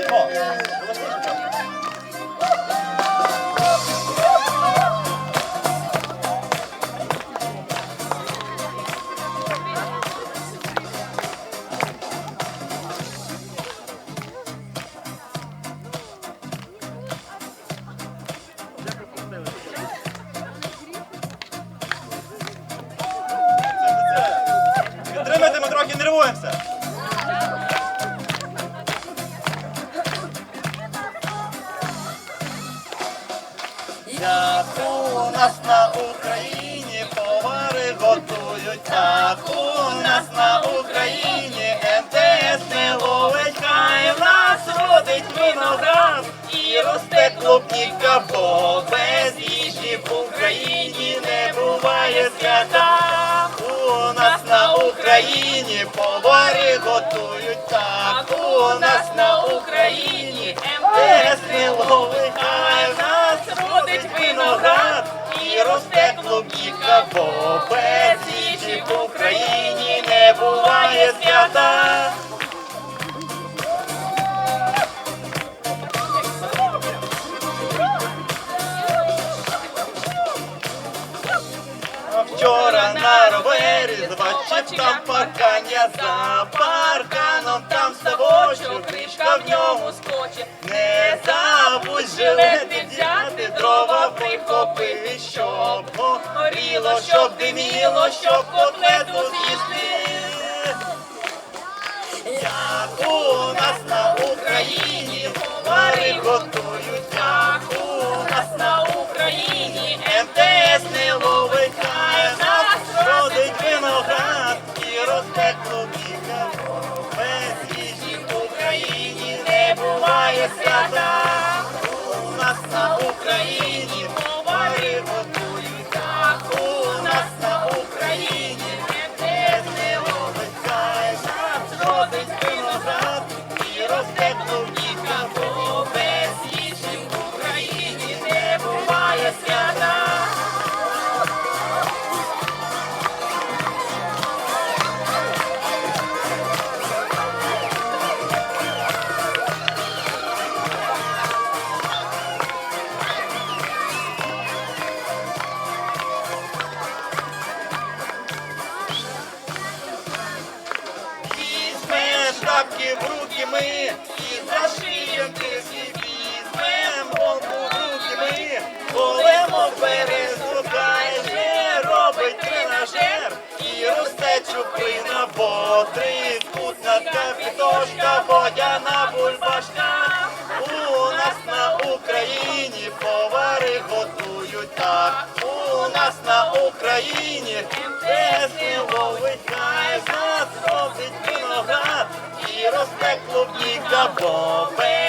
Підтримайте, ми Як у нас на Україні повари готують, так у нас на Україні МТС не ловить, хай нас родить виноград. І росте клубніка, бо без їжі в Україні не буває свята. У нас на Україні повари готують, так у нас на Україні свята. Вчора на ровері збачив там паркання за парканом, там ставочок, кришка в ньому скоче. не забудь жилети взяти, дрова прихопити, щоб горіло, щоб диміло, щоб котлету з'їсти. Свята. В руки ми і зашиєм тиски візьмем голову в руки ми, големо березу, хай же робить тренажер і росте чуприна, бо трикутна капітошка, водяна бульбашка. У нас на Україні повари готують так. У нас на Україні ловить, хай нас робить виноград і росте клубніка, бо без їжі в